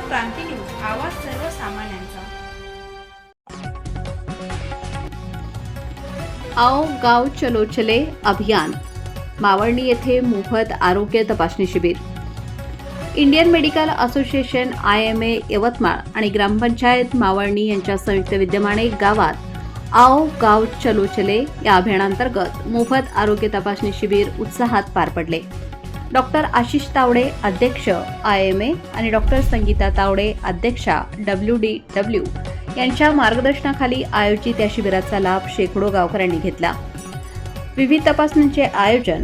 क्रांती news आवाज सर्वसामान्यांचा. आओ गाव चलो चले अभियान. मावळणी येथे मोफत आरोग्य तपासणी शिबिर. Indian Medical Association I M A Yavatmal आणि ग्रामपंचायत मावळणी यांच्या संयुक्त विद्यमाने गावात आओ गाव चलो चले या अभियानांतर्गत मोफत आरोग्य तपासणी शिबिर उत्साहात पार पडले. डॉक्टर आशिष तावडे अध्यक्ष आय एम ए आणि डॉक्टर संगीता तावडे अध्यक्षा डब्ल्यू डी डब्ल्यू यांच्या मार्गदर्शनाखाली आयोजित या शिबिराचा लाभ शेकडो गावकऱ्यांनी घेतला. विविध तपासणींचे आयोजन.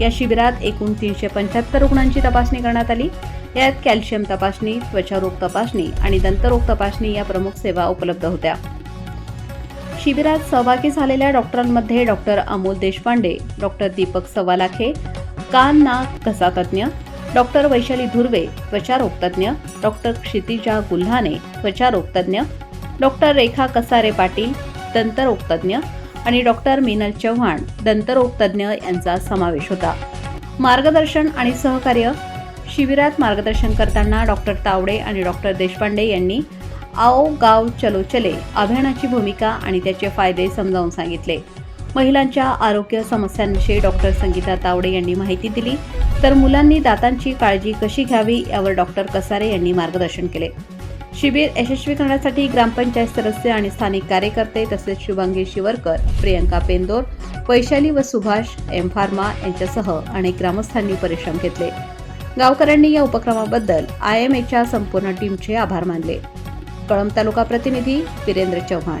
या शिबिरात एकूण तीनशे पंच्याहत्तर रुग्णांची तपासणी करण्यात आली. यात कॅल्शियम तपासणी त्वचारोग तपासणी आणि दंतरोग तपासणी या प्रमुख सेवा उपलब्ध होत्या. शिबिरात सहभागी झालेल्या डॉक्टरांमध्ये डॉक्टर अमोल देशपांडे डॉक्टर दीपक सवालाखे कान नाक घसा तज्ज्ञ डॉक्टर वैशाली धुर्वे त्वचारोग तज्ज्ञ डॉक्टर क्षितिजा गुल्हाने त्वचारोग तज्ज्ञ डॉक्टर रेखा कसारे पाटील दंतरोग तज्ज्ञ आणि डॉक्टर मीनल चव्हाण दंतरोग तज्ज्ञ यांचा समावेश होता. मार्गदर्शन आणि सहकार्य शिबिरात मार्गदर्शन करताना डॉक्टर तावडे आणि डॉक्टर देशपांडे यांनी आओ गाव चलो चले अभियानाची भूमिका आणि त्याचे फायदे समजावून सांगितले. महिलांच्या आरोग्य समस्यांविषयी डॉक्टर संगीता तावडे यांनी माहिती दिली. तर मुलांनी दातांची काळजी कशी घ्यावी यावर डॉक्टर कसारे यांनी मार्गदर्शन केले. शिबिर यशस्वी करण्यासाठी ग्रामपंचायत सदस्य आणि स्थानिक कार्यकर्ते तसेच शुभांगी शिवरकर प्रियंका पेंदोर वैशाली व सुभाष एम फार्मा यांच्यासह अनेक ग्रामस्थांनी परिश्रम घेतले. गावकऱ्यांनी या उपक्रमाबद्दल आय एम एच्या संपूर्ण टीमचे आभार मानले. कळंब तालुका प्रतिनिधी वीरेंद्र चव्हाण.